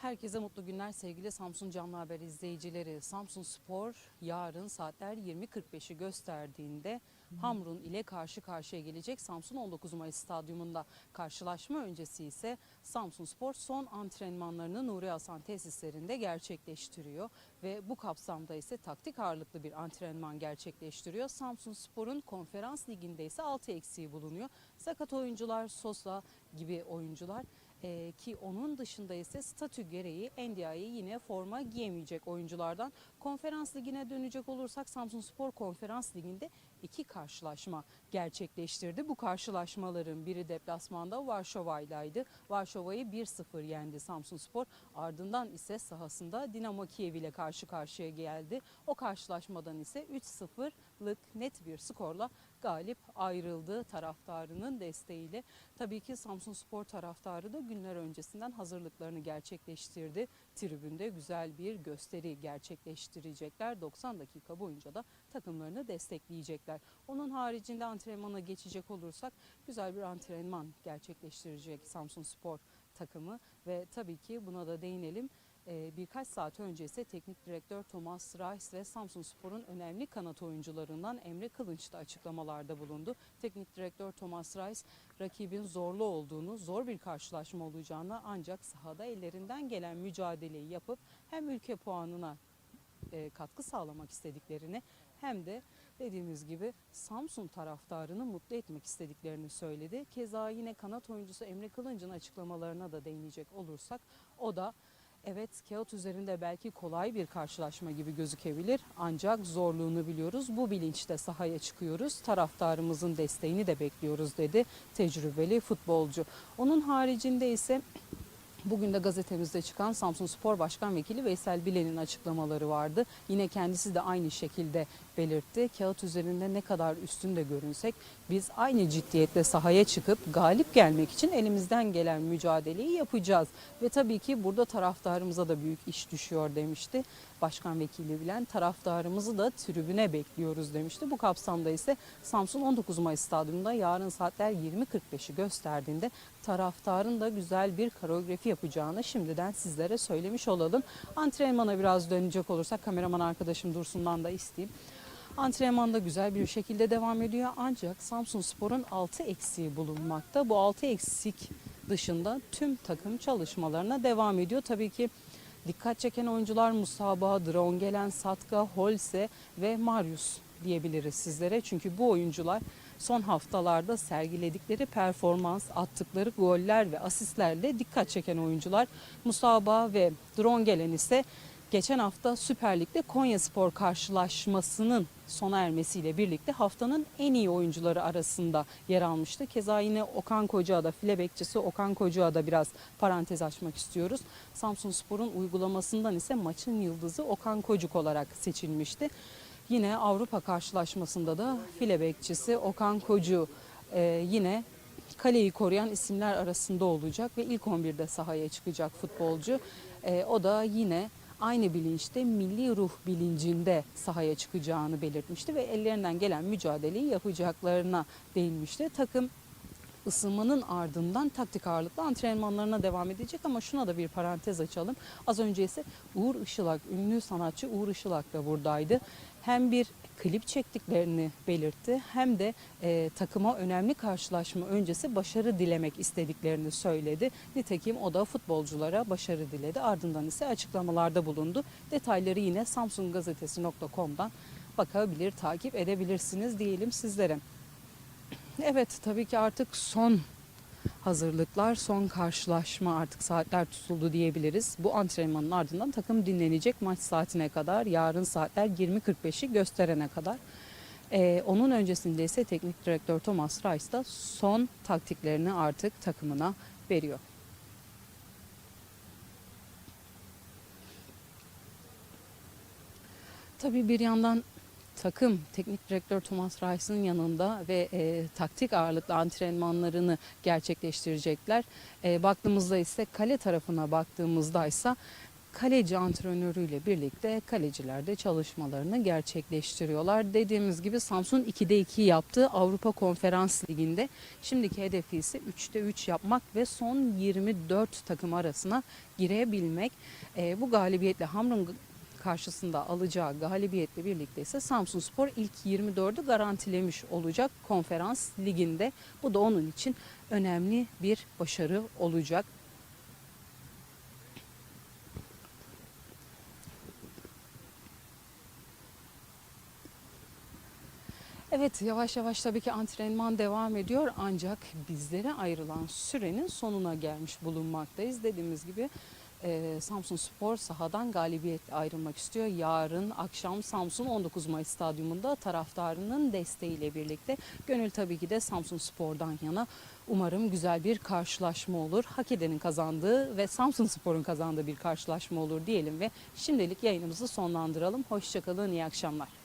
Herkese mutlu günler sevgili Samsun Canlı Haber izleyicileri. Samsun Spor yarın saatler 20.45'i gösterdiğinde Hamrun ile karşı karşıya gelecek Samsun 19 Mayıs Stadyumunda. Karşılaşma öncesi ise Samsun Spor son antrenmanlarını Nuri Hasan tesislerinde gerçekleştiriyor. Ve bu kapsamda ise taktik ağırlıklı bir antrenman gerçekleştiriyor. Samsun Spor'un konferans liginde ise 6 eksiği bulunuyor. Sakat oyuncular, Sosa gibi oyuncular ee, ki onun dışında ise statü gereği NDI'ye yine forma giyemeyecek oyunculardan. Konferans ligine dönecek olursak Samsun Spor Konferans Ligi'nde iki karşılaşma gerçekleştirdi. Bu karşılaşmaların biri deplasmanda Varşova'ylaydı. Varşova'yı 1-0 yendi Samsun Spor. Ardından ise sahasında Dinamo Kiev ile karşı karşıya geldi. O karşılaşmadan ise 3-0'lık net bir skorla galip ayrıldı taraftarının desteğiyle. Tabii ki Samsun Spor taraftarı da günler öncesinden hazırlıklarını gerçekleştirdi. Tribünde güzel bir gösteri gerçekleştirecekler. 90 dakika boyunca da takımlarını destekleyecekler. Onun haricinde antrenmana geçecek olursak güzel bir antrenman gerçekleştirecek Samsun Spor takımı ve tabii ki buna da değinelim. Ee, Birkaç saat önce ise teknik direktör Thomas Reis ve Samsun Spor'un önemli kanat oyuncularından Emre Kılınç da açıklamalarda bulundu. Teknik direktör Thomas Reis rakibin zorlu olduğunu, zor bir karşılaşma olacağını ancak sahada ellerinden gelen mücadeleyi yapıp hem ülke puanına e, katkı sağlamak istediklerini hem de dediğimiz gibi Samsun taraftarını mutlu etmek istediklerini söyledi. Keza yine kanat oyuncusu Emre Kılınç'ın açıklamalarına da değinecek olursak o da evet kağıt üzerinde belki kolay bir karşılaşma gibi gözükebilir ancak zorluğunu biliyoruz. Bu bilinçte sahaya çıkıyoruz. Taraftarımızın desteğini de bekliyoruz dedi tecrübeli futbolcu. Onun haricinde ise Bugün de gazetemizde çıkan Samsun Spor Başkan Vekili Veysel Bilen'in açıklamaları vardı. Yine kendisi de aynı şekilde belirtti. Kağıt üzerinde ne kadar üstünde görünsek biz aynı ciddiyetle sahaya çıkıp galip gelmek için elimizden gelen mücadeleyi yapacağız. Ve tabii ki burada taraftarımıza da büyük iş düşüyor demişti. Başkan Vekili Bilen taraftarımızı da tribüne bekliyoruz demişti. Bu kapsamda ise Samsun 19 Mayıs Stadyumunda yarın saatler 20.45'i gösterdiğinde taraftarın da güzel bir koreografi yapacağını şimdiden sizlere söylemiş olalım. Antrenmana biraz dönecek olursak kameraman arkadaşım Dursun'dan da isteyeyim. Antrenmanda güzel bir şekilde devam ediyor ancak Samsun Spor'un 6 eksiği bulunmakta. Bu 6 eksik dışında tüm takım çalışmalarına devam ediyor. Tabii ki dikkat çeken oyuncular Musaba, Drongelen, Satka, Holse ve Marius diyebiliriz sizlere. Çünkü bu oyuncular son haftalarda sergiledikleri performans, attıkları goller ve asistlerle dikkat çeken oyuncular. Musaba ve Drongelen ise geçen hafta Süper Lig'de Konya Spor karşılaşmasının sona ermesiyle birlikte haftanın en iyi oyuncuları arasında yer almıştı. Keza yine Okan Koca'da file bekçisi Okan Koca'da biraz parantez açmak istiyoruz. Samsun Spor'un uygulamasından ise maçın yıldızı Okan Kocuk olarak seçilmişti. Yine Avrupa karşılaşmasında da file bekçisi Okan Kocu e, yine kaleyi koruyan isimler arasında olacak ve ilk 11'de sahaya çıkacak futbolcu. E, o da yine aynı bilinçte milli ruh bilincinde sahaya çıkacağını belirtmişti ve ellerinden gelen mücadeleyi yapacaklarına değinmişti. Takım ısınmanın ardından taktik ağırlıklı antrenmanlarına devam edecek ama şuna da bir parantez açalım. Az önce ise Uğur Işılak, ünlü sanatçı Uğur Işılak da buradaydı. Hem bir klip çektiklerini belirtti hem de e, takıma önemli karşılaşma öncesi başarı dilemek istediklerini söyledi. Nitekim o da futbolculara başarı diledi. Ardından ise açıklamalarda bulundu. Detayları yine samsungazetesi.com'dan bakabilir, takip edebilirsiniz diyelim sizlere. Evet tabii ki artık son hazırlıklar, son karşılaşma artık saatler tutuldu diyebiliriz. Bu antrenmanın ardından takım dinlenecek maç saatine kadar, yarın saatler 20.45'i gösterene kadar. Ee, onun öncesinde ise teknik direktör Thomas Reis da son taktiklerini artık takımına veriyor. Tabii bir yandan takım teknik direktör Thomas Reis'in yanında ve e, taktik ağırlıklı antrenmanlarını gerçekleştirecekler. E, baktığımızda ise kale tarafına baktığımızda ise kaleci antrenörüyle birlikte kaleciler de çalışmalarını gerçekleştiriyorlar. Dediğimiz gibi Samsun 2'de 2 yaptı Avrupa Konferans Ligi'nde. Şimdiki hedefi ise 3'te 3 yapmak ve son 24 takım arasına girebilmek. Ee, bu galibiyetle Hamrun karşısında alacağı galibiyetle birlikte ise Samsun Spor ilk 24'ü garantilemiş olacak konferans liginde. Bu da onun için önemli bir başarı olacak. Evet yavaş yavaş tabii ki antrenman devam ediyor ancak bizlere ayrılan sürenin sonuna gelmiş bulunmaktayız. Dediğimiz gibi e, Samsun Spor sahadan galibiyetle ayrılmak istiyor. Yarın akşam Samsun 19 Mayıs Stadyumunda taraftarının desteğiyle birlikte gönül tabii ki de Samsun Spor'dan yana. Umarım güzel bir karşılaşma olur. Hak edenin kazandığı ve Samsun Spor'un kazandığı bir karşılaşma olur diyelim ve şimdilik yayınımızı sonlandıralım. Hoşçakalın, iyi akşamlar.